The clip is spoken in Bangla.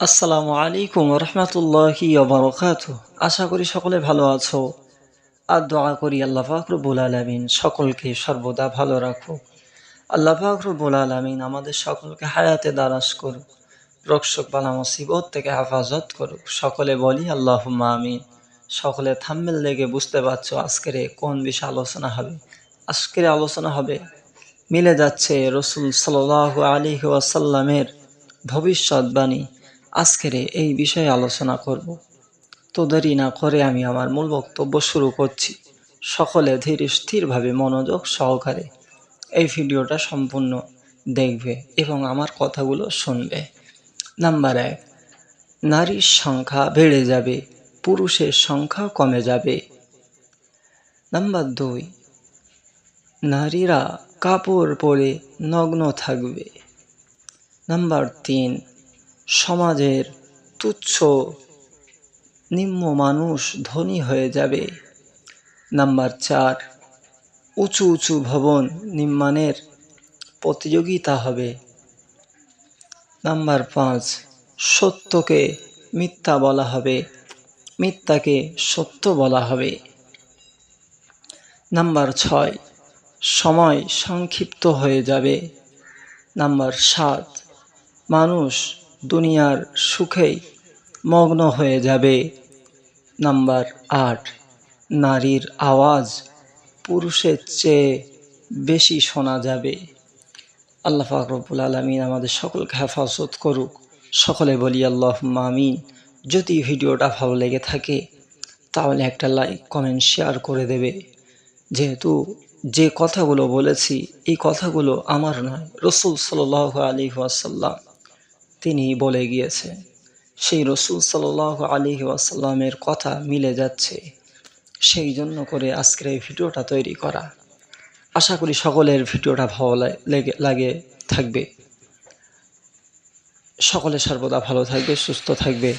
আসসালামু আলাইকুম রহমতুল্লাহি বারকাত আশা করি সকলে ভালো আছো। আর দোয়া করি আল্লাহ ফাকরবুল আলমিন সকলকে সর্বদা ভালো রাখুক। আল্লাহ ফাকরবুল আলমিন আমাদের সকলকে হায়াতে দারাজ করুক রক্ষক বালা মুসিবত থেকে হেফাজত করুক। সকলে বলি আল্লাহ আমিন। সকলে থাম্মেল লেগে বুঝতে পারছ আজকের কোন বিষয়ে আলোচনা হবে। আজকের আলোচনা হবে, মিলে যাচ্ছে রসুল সাল আলী ওয়াসাল্লামের ভবিষ্যৎবাণী। আজকের এই বিষয়ে আলোচনা করব। তো দেরি না করে আমি আমার মূল বক্তব্য শুরু করছি। সকলে ধীর স্থিরভাবে মনোযোগ সহকারে এই ভিডিওটা সম্পূর্ণ দেখবে এবং আমার কথাগুলো শুনবে। নাম্বার এক, নারীর সংখ্যা বেড়ে যাবে, পুরুষের সংখ্যা কমে যাবে। নাম্বার দুই, নারীরা কাপড় পরে নগ্ন থাকবে। নাম্বার তিন সমাজের তুচ্ছ নিম্ন মানুষ ধনী হয়ে যাবে। নাম্বার চার, উঁচু উঁচু ভবন নির্মাণের প্রতিযোগিতা হবে। নাম্বার পাঁচ, সত্যকে মিথ্যা বলা হবে। মিথ্যাকে সত্য বলা হবে। নাম্বার ছয়, সময় সংক্ষিপ্ত হয়ে যাবে। নাম্বার সাত, মানুষ দুনিয়ার সুখেই মগ্ন হয়ে যাবে। নাম্বার আট, নারীর আওয়াজ পুরুষের চেয়ে বেশি শোনা যাবে। আল্লাহ ফাকরবুল আলমিন আমাদের সকলকে হেফাজত করুক। সকলে বলি আল্লাহ মামিন যদি ভিডিওটা ভালো লেগে থাকে, তাহলে একটা লাইক, কমেন্ট, শেয়ার করে দেবে। যেহেতু যে কথাগুলো বলেছি, এই কথাগুলো আমার নয়, রসুল সাল আলী ওয়াসাল্লাম তিনি বলে গিয়েছে, সেই রসুল সাল্লাহ আলী ওয়াসাল্লামের কথা মিলে যাচ্ছে। সেই জন্য করে আজকের এই ভিডিওটা তৈরি করা। আশা করি সকলের ভিডিওটা ভালো লেগে, লাগে থাকবে। সকলে সর্বদা ভালো থাকবে, সুস্থ থাকবে।